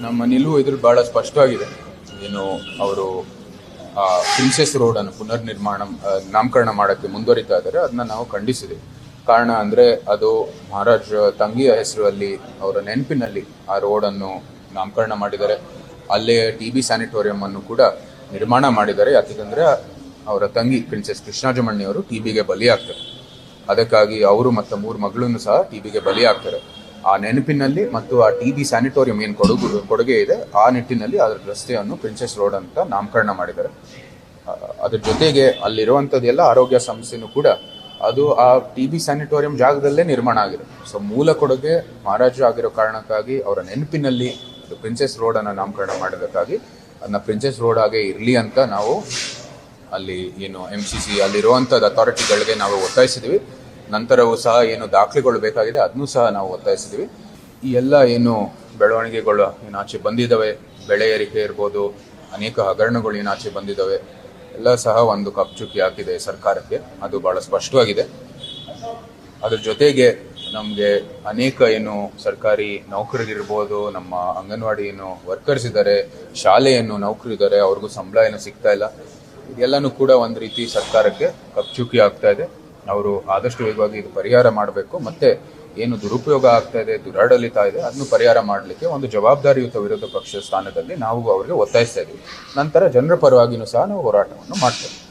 ನಮ್ಮ ನಿಲುವು ಇದ್ರ ಬಹಳ ಸ್ಪಷ್ಟವಾಗಿದೆ. ಏನು ಅವರು ಪ್ರಿನ್ಸೆಸ್ ರೋಡ್ ಅನ್ನು ಪುನರ್ನಿರ್ಮಾಣ ಆ, ನಾಮಕರಣ ಮಾಡೋಕ್ಕೆ ಮುಂದುವರಿತಾ ಇದ್ದಾರೆ. ಅದನ್ನ ನಾವು ಖಂಡಿಸಿದೆ ಕಾರಣ ಅಂದ್ರೆ ಅದು ಮಹಾರಾಜ್ ತಂಗಿಯ ಹೆಸರಲ್ಲಿ ಅವರ ನೆನಪಿನಲ್ಲಿ ಆ ರೋಡನ್ನು ನಾಮಕರಣ ಮಾಡಿದ್ದಾರೆ. ಅಲ್ಲೇ ಟಿ ಬಿ ಸ್ಯಾನಿಟೋರಿಯಂ ಅನ್ನು ಕೂಡ ನಿರ್ಮಾಣ ಮಾಡಿದ್ದಾರೆ. ಯಾಕಂದ್ರೆ ಅವರ ತಂಗಿ ಪ್ರಿನ್ಸೆಸ್ ಕೃಷ್ಣಾಜಮಣ್ಣಿ ಅವರು ಟಿ ಬಿಗೆ ಬಲಿಯಾಗ್ತಾರೆ. ಅದಕ್ಕಾಗಿ ಅವರು ಮತ್ತು ಮೂರು ಮಗಳನ್ನು ಸಹ ಟಿ ಬಿಗೆ ಬಲಿಯಾಗ್ತಾರೆ. ಆ ನೆನಪಿನಲ್ಲಿ ಮತ್ತು ಆ ಟಿ ಬಿ ಸ್ಯಾನಿಟೋರಿಯಂ ಏನು ಕೊಡುಗು ಕೊಡುಗೆ ಇದೆ, ಆ ನಿಟ್ಟಿನಲ್ಲಿ ಅದರ ರಸ್ತೆಯನ್ನು ಪ್ರಿನ್ಸೆಸ್ ರೋಡ್ ಅಂತ ನಾಮಕರಣ ಮಾಡಿದ್ದಾರೆ. ಅದರ ಜೊತೆಗೆ ಅಲ್ಲಿರುವಂಥದ್ದೆಲ್ಲ ಆರೋಗ್ಯ ಸಮಸ್ಯೆನೂ ಕೂಡ ಅದು ಆ ಟಿ ಬಿ ಸ್ಯಾನಿಟೋರಿಯಂ ಜಾಗದಲ್ಲೇ ನಿರ್ಮಾಣ ಆಗಿದೆ. ಸೊ ಮೂಲ ಕೊಡುಗೆ ಮಹಾರಾಜ ಆಗಿರೋ ಕಾರಣಕ್ಕಾಗಿ ಅವರ ನೆನಪಿನಲ್ಲಿ ಪ್ರಿನ್ಸೆಸ್ ರೋಡ್ ಅನ್ನ ನಾಮಕರಣ ಮಾಡೋದಕ್ಕಾಗಿ ಅದನ್ನ ಪ್ರಿನ್ಸೆಸ್ ರೋಡ್ ಆಗೇ ಇರಲಿ ಅಂತ ನಾವು ಅಲ್ಲಿ ಏನು ಎಂ ಸಿ ಸಿ ಅಲ್ಲಿರುವಂಥದ್ದು ಅಥಾರಿಟಿಗಳಿಗೆ ನಾವು ಒತ್ತಾಯಿಸಿದ್ವಿ ನಂತರವೂ ಸಹ ಏನು ದಾಖಲೆಗಳು ಬೇಕಾಗಿದೆ ಅದನ್ನೂ ಸಹ ನಾವು ಒತ್ತಾಯಿಸಿದ್ದೀವಿ. ಈ ಎಲ್ಲ ಏನು ಬೆಳವಣಿಗೆಗಳು ಏನು ಆಚೆ ಬಂದಿದ್ದಾವೆ, ಬೆಳೆ ಏರಿಕೆ ಇರ್ಬೋದು, ಅನೇಕ ಹಗರಣಗಳು ಏನು ಆಚೆ ಬಂದಿದ್ದಾವೆ, ಎಲ್ಲ ಸಹ ಒಂದು ಕಪ್ಚುಕಿ ಹಾಕಿದೆ ಸರ್ಕಾರಕ್ಕೆ, ಅದು ಬಹಳ ಸ್ಪಷ್ಟವಾಗಿದೆ. ಅದ್ರ ಜೊತೆಗೆ ನಮಗೆ ಅನೇಕ ಏನು ಸರ್ಕಾರಿ ನೌಕರರಿರ್ಬೋದು, ನಮ್ಮ ಅಂಗನವಾಡಿ ಏನು ವರ್ಕರ್ಸ್ ಇದ್ದಾರೆ ಶಾಲೆಯನ್ನು ನೌಕರಿ ಇದ್ದಾರೆ ಅವ್ರಿಗೂ ಸಂಬಳ ಏನು ಸಿಗ್ತಾ ಇಲ್ಲ, ಇದೆಲ್ಲನೂ ಕೂಡ ಒಂದು ರೀತಿ ಸರ್ಕಾರಕ್ಕೆ ಕಪ್ಚುಕಿ ಆಗ್ತಾ ಇದೆ. ಅವರು ಆದಷ್ಟು ವೇಗವಾಗಿ ಇದು ಪರಿಹಾರ ಮಾಡಬೇಕು. ಮತ್ತೆ ಏನು ದುರುಪಯೋಗ ಆಗ್ತಾ ಇದೆ, ದುರಾಡಳಿತ ಇದೆ ಅದನ್ನು ಪರಿಹಾರ ಮಾಡಲಿಕ್ಕೆ ಒಂದು ಜವಾಬ್ದಾರಿಯುತ ವಿರೋಧ ಪಕ್ಷ ಸ್ಥಾನದಲ್ಲಿ ನಾವು ಅವರಿಗೆ ಒತ್ತಾಯಿಸ್ತಾ ಇದ್ದೀವಿ ನಂತರ ಜನರ ಪರವಾಗಿಯೂ ಸಹ ನಾವು ಹೋರಾಟವನ್ನು ಮಾಡ್ತೇವೆ.